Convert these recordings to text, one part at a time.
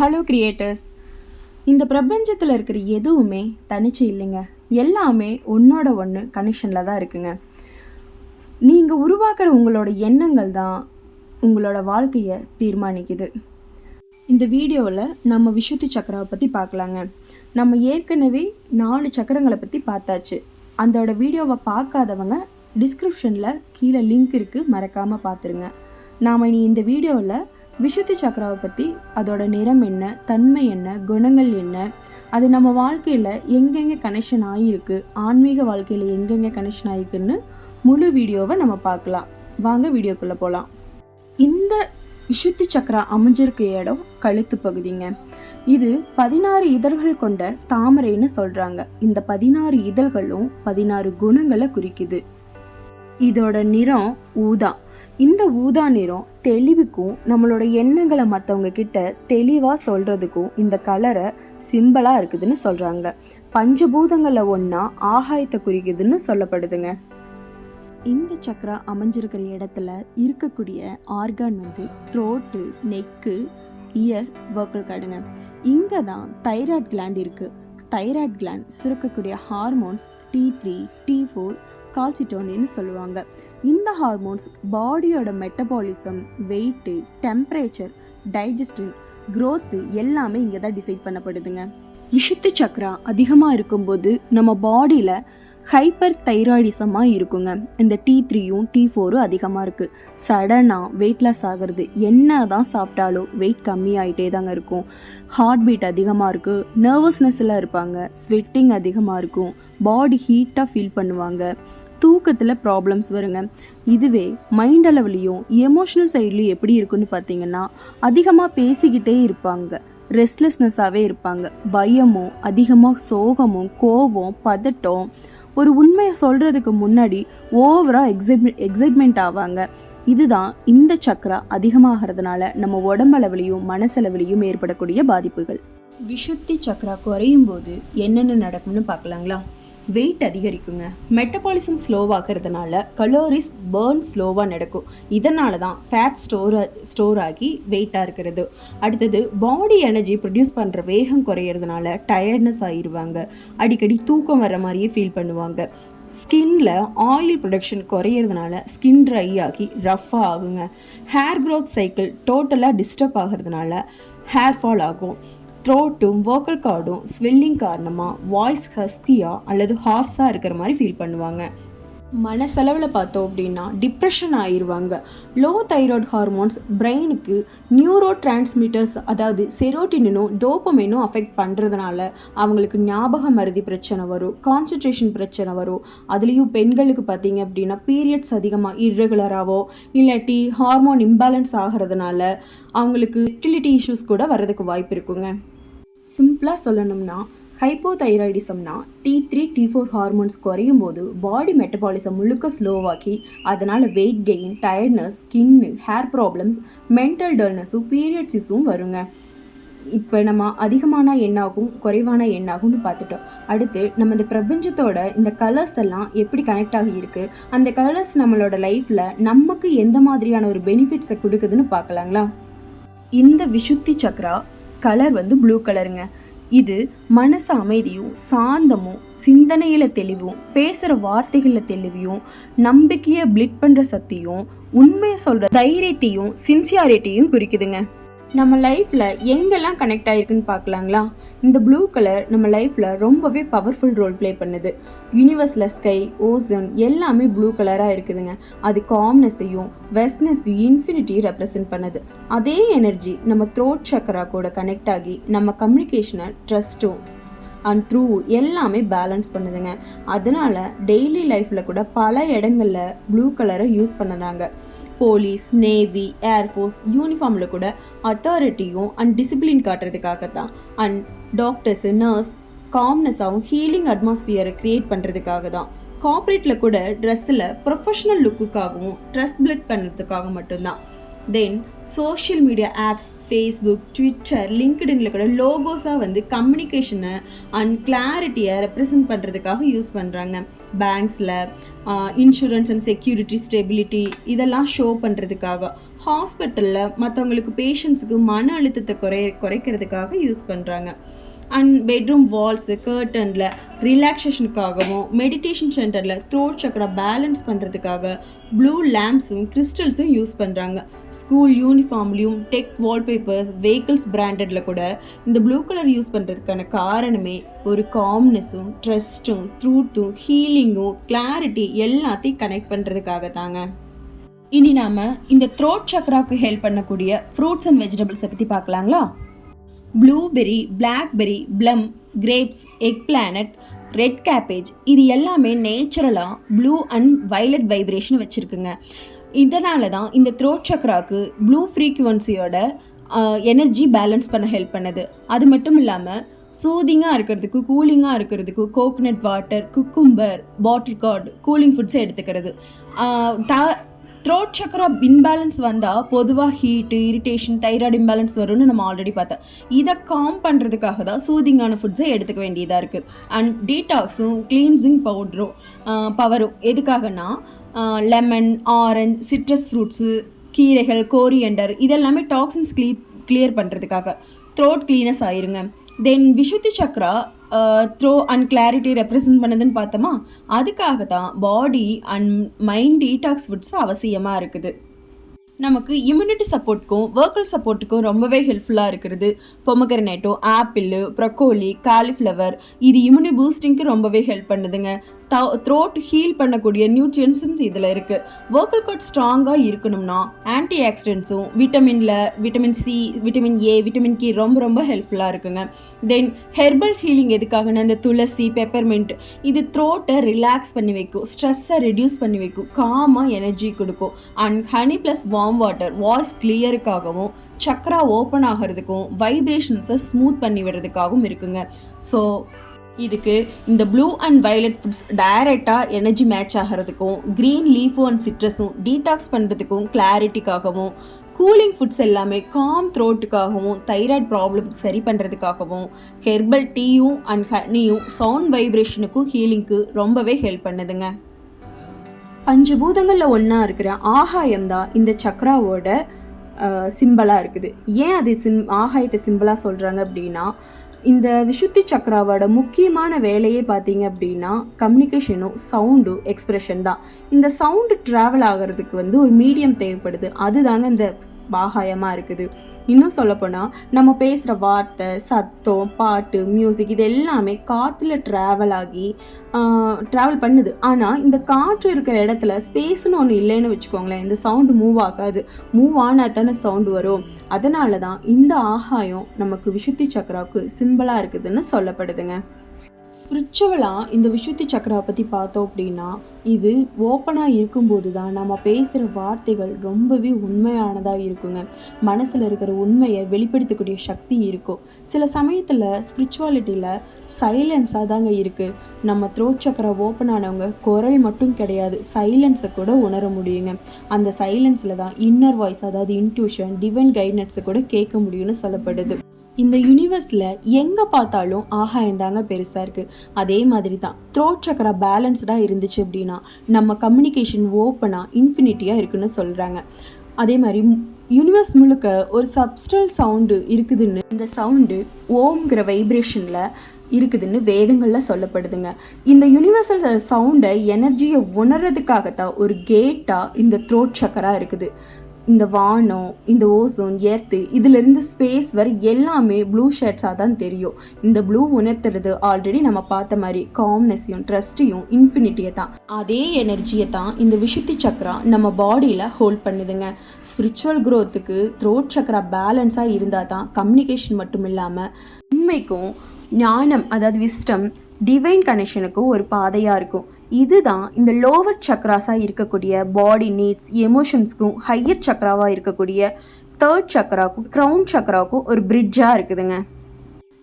Hello creators இந்த பிரபஞ்சத்தில் இருக்கிற எதுவுமே தனிச்சு இல்லைங்க. எல்லாமே ஒன்றோட ஒன்று கனெக்ஷனில் தான் இருக்குங்க. நீங்கள் உருவாக்குற உங்களோட எண்ணங்கள் தான் உங்களோட வாழ்க்கையை தீர்மானிக்குது. இந்த வீடியோவில் நம்ம விஷுத்தி சக்கராவை பற்றி பார்க்கலாங்க நம்ம ஏற்கனவே நாலு சக்கரங்களை பற்றி பார்த்தாச்சு. அதோட வீடியோவை பார்க்காதவங்க டிஸ்கிரிப்ஷனில் கீழே லிங்க் இருக்குது மறக்காமல் பார்த்துருங்க. நாம் இனி இந்த வீடியோவில் விசுத்தி சக்கராவை பற்றி அதோட நிறம் என்ன தன்மை என்ன குணங்கள் என்ன அது நம்ம வாழ்க்கையில் எங்கெங்கே கனெக்ஷன் ஆகியிருக்கு ஆன்மீக வாழ்க்கையில் எங்கெங்கே கனெக்ஷன் ஆகிருக்குன்னு முழு வீடியோவை நம்ம பார்க்கலாம். வாங்க வீடியோக்குள்ளே போகலாம் இந்த விஷுத்தி சக்கரா அமைஞ்சிருக்க இடம் கழுத்து பகுதிங்க. இது பதினாறு இதழ்கள் கொண்ட தாமரைன்னு சொல்கிறாங்க இந்த பதினாறு இதழ்களும் பதினாறு குணங்களை குறிக்குது. இதோட நிறம் ஊதா. இந்த ஊதா நிறம் தெளிவுக்கும் நம்மளோட எண்ணங்களை மற்றவங்க கிட்ட தெளிவாக சொல்கிறதுக்கும் இந்த கலரை சிம்பிளாக இருக்குதுன்னு சொல்கிறாங்க பஞ்சபூதங்களில் ஒன்றா ஆகாயத்தை குறிக்குதுன்னு சொல்லப்படுதுங்க. இந்த சக்கரா அமைஞ்சிருக்கிற இடத்துல இருக்கக்கூடிய ஆர்கான் வந்து த்ரோட்டு நெக்கு இயர் வர்க்கல் காடுங்க இங்கே தான் தைராய்ட் கிளாண்ட் இருக்குது thyroid gland சுரக்கக்கூடிய hormones T three T four கால்சிட்டோனின்னு சொல்லுவாங்க. இந்த ஹார்மோன்ஸ் பாடியோட metabolism weight temperature digestion growth எல்லாமே இங்கே தான் டிசைட் பண்ணப்படுதுங்க. விஷத்து சக்கரா அதிகமாக இருக்கும்போது நம்ம பாடியில் ஹைப்பர் தைராய்டிசமாக இருக்குங்க. இந்த டி த்ரீயும் டி ஃபோரும் அதிகமாக இருக்குது சடனாக வெயிட் லாஸ் ஆகிறது என்ன தான் சாப்பிட்டாலும் வெயிட் கம்மியாயிட்டே தாங்க இருக்கும். ஹார்ட் பீட் அதிகமாக இருக்குது நர்வஸ்னஸ்லாம் இருப்பாங்க ஸ்வெட்டிங் அதிகமாக இருக்கும் பாடி ஹீட்டாக ஃபீல் பண்ணுவாங்க. தூக்கத்தில் ப்ராப்ளம்ஸ் வருங்க. இதுவே மைண்ட் அளவுலேயும் எமோஷனல் சைட்லேயும் எப்படி இருக்குன்னு பார்த்தீங்கன்னா அதிகமாக பேசிக்கிட்டே இருப்பாங்க. ரெஸ்ட்லெஸ்னஸாகவே இருப்பாங்க. பயமும் அதிகமாக சோகமும் கோவம் பதட்டம் ஒரு உண்மையை சொல்கிறதுக்கு முன்னாடி ஓவராக எக்ஸைட் எக்ஸைட்மெண்ட் ஆவாங்க. இதுதான் இந்த சக்கரா அதிகமாகிறதுனால நம்ம உடம்பளவுலையும் மனசளவுலையும் ஏற்படக்கூடிய பாதிப்புகள். விஷுத்தி சக்கரா குறையும் போது என்னென்ன நடக்கும்னு பார்க்கலாங்களா? வெயிட் அதிகரிக்குங்க. மெட்டபாலிசம் ஸ்லோவாகிறதுனால கலோரிஸ் பேர்ன் ஸ்லோவாக நடக்கும். இதனால தான் ஃபேட் ஸ்டோர் ஸ்டோர் ஆகி வெயிட்டாக இருக்கிறது. அடுத்தது பாடி எனர்ஜி ப்ரொடியூஸ் பண்ணுற வேகம் குறையிறதுனால டயர்ட்னஸ் ஆயிடுவாங்க அடிக்கடி தூக்கம் வர மாதிரியே ஃபீல் பண்ணுவாங்க. ஸ்கின்ல ஆயில் ப்ரொடக்ஷன் குறையிறதுனால ஸ்கின் ட்ரை ஆகி ரஃப்பாக ஆகுங்க. ஹேர் க்ரோத் சைக்கிள் டோட்டலாக டிஸ்டர்ப் ஆகிறதுனால ஹேர் ஃபால் ஆகும். த்ரோட்டும் வோக்கல் கார்டும் ஸ்வெல்லிங் காரணமாக வாய்ஸ் ஹஸ்கியாக அல்லது ஹார்ஸாக இருக்கிற மாதிரி ஃபீல் பண்ணுவாங்க. மனசளவில் பார்த்தோம் அப்படின்னா டிப்ரெஷன் ஆயிடுவாங்க லோ தைராய்டு ஹார்மோன்ஸ் பிரெயினுக்கு நியூரோ டிரான்ஸ்மிட்டர்ஸ் அதாவது செரோட்டினும் டோப்பமேனும் அஃபெக்ட் பண்ணுறதுனால அவங்களுக்கு ஞாபக மருதி பிரச்சனை வரும் கான்சன்ட்ரேஷன் பிரச்சனை வரும். அதுலேயும் பெண்களுக்கு பார்த்தீங்க அப்படின்னா பீரியட்ஸ் அதிகமாக இர்ரெகுலராகவோ இல்லாட்டி ஹார்மோன் இம்பேலன்ஸ் ஆகிறதுனால அவங்களுக்கு ஃபெர்டிலிட்டி இஷ்யூஸ் கூட வரதுக்கு வாய்ப்பு இருக்குங்க. சிம்பிளாக சொல்லணும்னா ஹைப்போதைராய்டிசம்னா T three T four hormones குறையும் போது பாடி மெட்டபாலிசம் முழுக்க ஸ்லோவாக்கி அதனால் weight gain tiredness skin hair problems mental டல்னஸும் பீரியட்ஸிஸும் வருங்க. இப்போ நம்ம அதிகமான எண்ணாகும் குறைவான எண்ணாகும்னு பார்த்துட்டோம். அடுத்து நம்ம இந்த பிரபஞ்சத்தோட இந்த கலர்ஸ் எல்லாம் எப்படி கனெக்ட் ஆகி இருக்கு? அந்த கலர்ஸ் நம்மளோட லைஃப்பில் நமக்கு எந்த மாதிரியான ஒரு பெனிஃபிட்ஸை கொடுக்குதுன்னு பார்க்கலாங்களா? இந்த விஷுத்தி சக்ரா கலர் வந்து ப்ளூ கலருங்க இது மனசு அமைதியும் சாந்தமும் சிந்தனையில் தெளிவும் பேசுகிற வார்த்தைகளில் தெளிவையும் நம்பிக்கையை பிளிட் பண்ணுற சக்தியும் உண்மையை சொல்கிற தைரியத்தையும் சின்சியாரிட்டியும் குறிக்குதுங்க. நம்ம லைஃப்பில் எங்கெல்லாம் கனெக்ட் ஆகிருக்குன்னு பார்க்கலாங்களா? இந்த ப்ளூ கலர் நம்ம லைஃப்பில் ரொம்பவே பவர்ஃபுல் ரோல் ப்ளே பண்ணுது. யூனிவர்ஸில் ஸ்கை ஓசன் எல்லாமே ப்ளூ கலராக இருக்குதுங்க. அது காம்னஸையும் வெஸ்ட்னஸையும் இன்ஃபினிட்டியும் ரெப்ரசன்ட் பண்ணுது. அதே எனர்ஜி நம்ம த்ரோட் சக்கரா கூட கனெக்ட் ஆகி நம்ம கம்யூனிகேஷனை ட்ரஸ்ட்டும் அண்ட் த்ரூ எல்லாமே பேலன்ஸ் பண்ணுதுங்க. அதனால டெய்லி லைஃப்பில் கூட பல இடங்களில் ப்ளூ கலரை யூஸ் பண்ணுறாங்க. போலீஸ் நேவி ஏர்ஃபோர்ஸ் யூனிஃபார்மில் கூட அத்தாரிட்டியும் அண்ட் டிசிப்ளின் காட்டுறதுக்காக தான் அண்ட் டாக்டர்ஸு நர்ஸ் காம்னஸாகவும் ஹீலிங் அட்மாஸ்பியரை க்ரியேட் பண்ணுறதுக்காக தான் கார்ப்பரேட்டில் கூட ட்ரெஸ்ஸில் ப்ரொஃபஷ்னல் லுக்குக்காகவும் ட்ரெஸ் பிளட் பண்ணுறதுக்காக மட்டும்தான். Then social media apps Facebook Twitter லிங்க்டின்ல கூட லோகோஸாக வந்து கம்யூனிகேஷனை அண்ட் கிளாரிட்டியை ரெப்ரசன்ட் பண்ணுறதுக்காக யூஸ் பண்ணுறாங்க பேங்க்ஸில் இன்சூரன்ஸ் அண்ட் செக்யூரிட்டி ஸ்டெபிலிட்டி இதெல்லாம் ஷோ பண்ணுறதுக்காக ஹாஸ்பிட்டலில் மற்றவங்களுக்கு பேஷண்ட்ஸுக்கு மன அழுத்தத்தை குறை குறைக்கிறதுக்காக யூஸ் பண்ணுறாங்க அண்ட் பெட்ரூம் வால்ஸு கர்டனில் ரிலாக்ஸேஷனுக்காகவும் மெடிடேஷன் சென்டரில் த்ரோட் சக்கரா பேலன்ஸ் பண்ணுறதுக்காக ப்ளூ லேம்ப்ஸும் கிறிஸ்டல்ஸும் யூஸ் பண்ணுறாங்க ஸ்கூல் யூனிஃபார்ம்லேயும் டெக் வால்பேப்பர்ஸ் வெஹிக்கிள்ஸ் பிராண்டடில் கூட இந்த ப்ளூ கலர் யூஸ் பண்ணுறதுக்கான காரணமே ஒரு காம்னஸும் ட்ரெஸ்ட்டும் த்ரூத்தும் ஹீலிங்கும் கிளாரிட்டி எல்லாத்தையும் கனெக்ட் பண்ணுறதுக்காக தாங்க. இனி நாம இந்த த்ரோட் சக்கராவுக்கு ஹெல்ப் பண்ணக்கூடிய ஃப்ரூட்ஸ் அண்ட் வெஜிடபிள்ஸை பற்றி பார்க்கலாங்களா? Blueberry blackberry plum grapes eggplant red cabbage இது எல்லாமே நேச்சுரலாக ப்ளூ அண்ட் வைலட் வைப்ரேஷன் வச்சுருக்குங்க. இதனால தான் இந்த த்ரோட் சக்ராக்கு ப்ளூ ஃப்ரீக்குவன்சியோட எனர்ஜி பேலன்ஸ் பண்ண ஹெல்ப் பண்ணுது. அது மட்டும் இல்லாமல் சூதிங்காக இருக்கிறதுக்கு கூலிங்காக இருக்கிறதுக்கு coconut water cucumber bottle gourd cooling ஃபுட்ஸை எடுத்துக்கிறது. தா த்ரோட் சக்கரா இன்பேலன்ஸ் வந்தால் பொதுவாக ஹீட்டு இரிட்டேஷன் தைராய்டு இம்பேலன்ஸ் வரும்னு நம்ம ஆல்ரெடி பார்த்தோம். இதை காம் பண்ணுறதுக்காக தான் சூதிங்கான ஃபுட்ஸை எடுத்துக்க வேண்டியதாக இருக்குது அண்ட் டீடாக்ஸும் கிளீன்சிங் பவுட்ரும் பவரும் எதுக்காகனா லெமன் ஆரஞ்சு சிட்ரஸ் ஃப்ரூட்ஸு கீரைகள் கோரியண்டர் இதெல்லாமே டாக்ஸின்ஸ் க்ளீ கிளியர் பண்ணுறதுக்காக த்ரோட் க்ளீனஸ் ஆயிருங்க. Then Vishuddhi chakra throw and clarity represent பண்ணுதுன்னு பார்த்தோமா? அதுக்காக தான் body and mind detox foods அவசியமாக இருக்குது. நமக்கு இம்யூனிட்டி சப்போர்ட்டுக்கும் ஒர்க்கல் சப்போர்ட்டுக்கும் ரொம்பவே ஹெல்ப்ஃபுல்லாக இருக்கிறது. பொமகரனேட்டோ ஆப்பிள் ப்ரொக்கோலி காலிஃப்ளவர் இது இம்யூனி பூஸ்டிங்க்கு ரொம்பவே ஹெல்ப் பண்ணுதுங்க. த்ரோட் ஹீல் பண்ணக்கூடிய நியூட்ரியன்ஸும் இதில் இருக்குது வோக்கல் கார்ட் ஸ்ட்ராங்காக இருக்கணும்னா ஆன்டி ஆக்சிடென்ட்ஸும் விட்டமினில் vitamin C vitamin A vitamin கி ரொம்ப ரொம்ப ஹெல்ப்ஃபுல்லாக இருக்குங்க. தென் ஹெர்பல் ஹீலிங் எதுக்காகனா இந்த துளசி பெப்பர்மெண்ட் இது த்ரோட்டை ரிலாக்ஸ் பண்ணி வைக்கும். ஸ்ட்ரெஸ்ஸை ரெடியூஸ் பண்ணி வைக்கும். காமாக எனர்ஜி கொடுக்கும். And honey plus warm water voice கிளியருக்காகவும் chakra open ஆகிறதுக்கும் வைப்ரேஷன்ஸை ஸ்மூத் பண்ணி விடுறதுக்காகவும் இருக்குங்க. ஸோ இதுக்கு இந்த ப்ளூ அண்ட் வயலட் ஃபுட்ஸ் டைரெக்டாக எனர்ஜி மேட்ச் ஆகிறதுக்கும் க்ரீன் லீஃபும் அண்ட் சிட்ரஸும் டீடாக்ஸ் பண்ணுறதுக்கும் கிளாரிட்டிக்காகவும் கூலிங் ஃபுட்ஸ் எல்லாமே காம் த்ரோட்டுக்காகவும் தைராய்ட் ப்ராப்ளம் சரி பண்ணுறதுக்காகவும் ஹெர்பல் டீயும் அண்ட் ஹனியும் சவுண்ட் வைப்ரேஷனுக்கும் ஹீலிங்க்கு ரொம்பவே ஹெல்ப் பண்ணுதுங்க. பஞ்சபூதங்களில் ஒன்றா இருக்கிற ஆகாயம் தான் இந்த சக்ராவோட சிம்பிளாக இருக்குது. ஏன் அது சிம் ஆகாயத்தை சிம்பிளாக சொல்கிறாங்க அப்படின்னா இந்த விஷுத்தி சக்ராவோட முக்கியமான வேலையே பார்த்தீங்க அப்படின்னா கம்யூனிகேஷனும் சவுண்டும் எக்ஸ்பிரஷன் தான் இந்த சவுண்டு ட்ராவல் ஆகிறதுக்கு வந்து ஒரு மீடியம் தேவைப்படுது. அதுதாங்க இந்த ஆகாயமாக இருக்குது. இன்னும் சொல்லப்போனால் நம்ம பேசுகிற வார்த்தை சத்தம் பாட்டு மியூசிக் இது எல்லாமே காற்றுல ட்ராவல் ஆகி ட்ராவல் பண்ணுது. ஆனால் இந்த காற்று இருக்கிற இடத்துல ஸ்பேஸ்னு ஒன்று இல்லைன்னு வச்சுக்கோங்களேன் இந்த சவுண்டு மூவ் ஆகாது. மூவ் ஆனால் தானே சவுண்டு வரும். அதனால தான் இந்த ஆகாயம் நமக்கு விஷுத்தி சக்கராவுக்கு சிம்பிளாக இருக்குதுன்னு சொல்லப்படுதுங்க. ஸ்பிரிச்சுவலாக இந்த விஷுத்தி சக்கராவை பற்றி பார்த்தோம் அப்படின்னா இது ஓப்பனாக இருக்கும்போது தான் நம்ம பேசுகிற வார்த்தைகள் ரொம்பவே உண்மையானதாக இருக்குங்க. மனசில் இருக்கிற உண்மையை வெளிப்படுத்தக்கூடிய சக்தி இருக்கும். சில சமயத்தில் ஸ்பிரிச்சுவாலிட்டியில் சைலன்ஸாக தாங்க இருக்குது நம்ம த்ரோட் சக்கரை ஓப்பன் ஆனவங்க குரல் மட்டும் கிடையாது சைலன்ஸை கூட உணர முடியுங்க. அந்த சைலன்ஸில் தான் இன்னர் வாய்ஸ் அதாவது இன்ட்யூஷன் டிவைன் கைடன்ஸை கூட கேட்க முடியும்னு சொல்லப்படுது. இந்த யூனிவர்ஸில் எங்கே பார்த்தாலும் ஆகாயம் தாங்க பெருசாக இருக்குது அதே மாதிரி தான் த்ரோட் சக்கரா பேலன்ஸ்டாக இருந்துச்சு அப்படின்னா நம்ம கம்யூனிகேஷன் ஓப்பனாக இன்ஃபினிட்டியாக இருக்குன்னு சொல்கிறாங்க அதே மாதிரி யூனிவர்ஸ் முழுக்க ஒரு சப்ஸ்டல் சவுண்டு இருக்குதுன்னு இந்த சவுண்டு ஓம்ங்கிற வைப்ரேஷனில் இருக்குதுன்னு வேதங்களில் சொல்லப்படுதுங்க. இந்த யூனிவர்சல் சவுண்டை எனர்ஜியை உணர்றதுக்காகத்தான் ஒரு கேட்டாக இந்த த்ரோட் சக்கரா இருக்குது. இந்த வானம் இந்த ஓசோன் எர்த்து இதிலிருந்து ஸ்பேஸ் வரை எல்லாமே ப்ளூ ஷேட்ஸாக தான் தெரியும். இந்த ப்ளூ உணர்த்துறது ஆல்ரெடி நம்ம பார்த்த மாதிரி காம்னஸையும் ட்ரஸ்ட்டையும் இன்ஃபினிட்டியை தான். அதே எனர்ஜியை தான் இந்த விஷுத்தி சக்கரா நம்ம பாடியில் ஹோல்ட் பண்ணுதுங்க. ஸ்பிரிச்சுவல் க்ரோத்துக்கு த்ரோட் சக்கரா பேலன்ஸாக இருந்தால் தான் கம்யூனிகேஷன் மட்டும் இல்லாமல் உண்மைக்கும் ஞானம் அதாவது விஸ்டம் டிவைன் கனெக்ஷனுக்கும் ஒரு பாதையாக இருக்கும். இதுதான் இந்த லோவர் சக்ராஸாக இருக்கக்கூடிய பாடி நீட்ஸ் எமோஷன்ஸ்க்கும் ஹையர் சக்ராவாக இருக்கக்கூடிய தேர்ட் சக்ராக்கும் க்ரௌன் சக்ராக்கும் ஒரு பிரிட்ஜாக இருக்குதுங்க.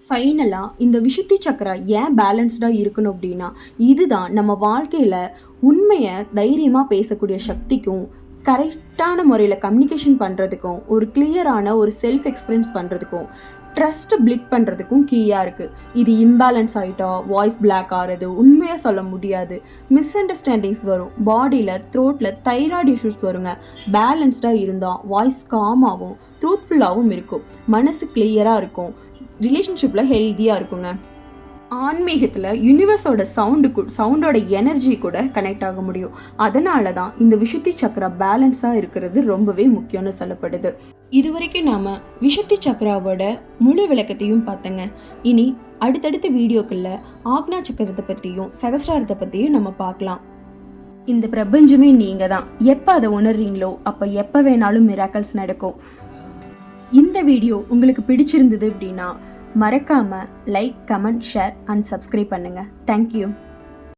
ஃபைனலாக இந்த விஷுத்தி சக்கரா ஏன் பேலன்ஸ்டாக இருக்கணும் அப்படின்னா இதுதான் நம்ம வாழ்க்கையில் உண்மையை தைரியமாக பேசக்கூடிய சக்திக்கும் கரெக்டான முறையில் கம்யூனிகேஷன் பண்ணுறதுக்கும் ஒரு கிளியரான ஒரு செல்ஃப் எக்ஸ்பீரியன்ஸ் பண்ணுறதுக்கும் ட்ரஸ்ட்டை பிளிட் பண்ணுறதுக்கும் கீயாக இருக்குது இது இம்பேலன்ஸ் ஆகிட்டா வாய்ஸ் பிளாக் ஆகிறது உண்மையாக சொல்ல முடியாது. மிஸ் அண்டர்ஸ்டாண்டிங்ஸ் வரும் பாடியில் த்ரோட்டில் தைராய்டு இஷ்யூஸ் வருங்க. பேலன்ஸ்டாக இருந்தால் வாய்ஸ் காமாகவும் ட்ரூத்ஃபுல்லாகவும் இருக்கும். மனசு கிளியராக இருக்கும். ரிலேஷன்ஷிப்பில் ஹெல்த்தியாக இருக்குங்க. ஆன்மீகத்தில் யூனிவர்ஸோட சவுண்டு சவுண்டோட எனர்ஜி கூட கனெக்ட் ஆக முடியும். அதனால தான் இந்த விஷுத்தி சக்கரா பேலன்ஸாக இருக்கிறது ரொம்பவே முக்கியம்னு சொல்லப்படுது. இது வரைக்கும் நாம் விஷுத்தி சக்கராவோட முழு விளக்கத்தையும் பார்த்தங்க. இனி அடுத்தடுத்த வீடியோக்களில் ஆக்னா சக்கரத்தை பற்றியும் சகஸ்ராரத்தை பற்றியும் நம்ம பார்க்கலாம். இந்த பிரபஞ்சமே நீங்கள் தான் எப்போ அதை உணர்றீங்களோ அப்போ எப்போ வேணாலும் மிராக்கல்ஸ் நடக்கும். இந்த வீடியோ உங்களுக்கு பிடிச்சிருந்தது அப்படின்னா மறக்காமல் like comment share and subscribe பண்ணுங்கள் தேங்க்யூ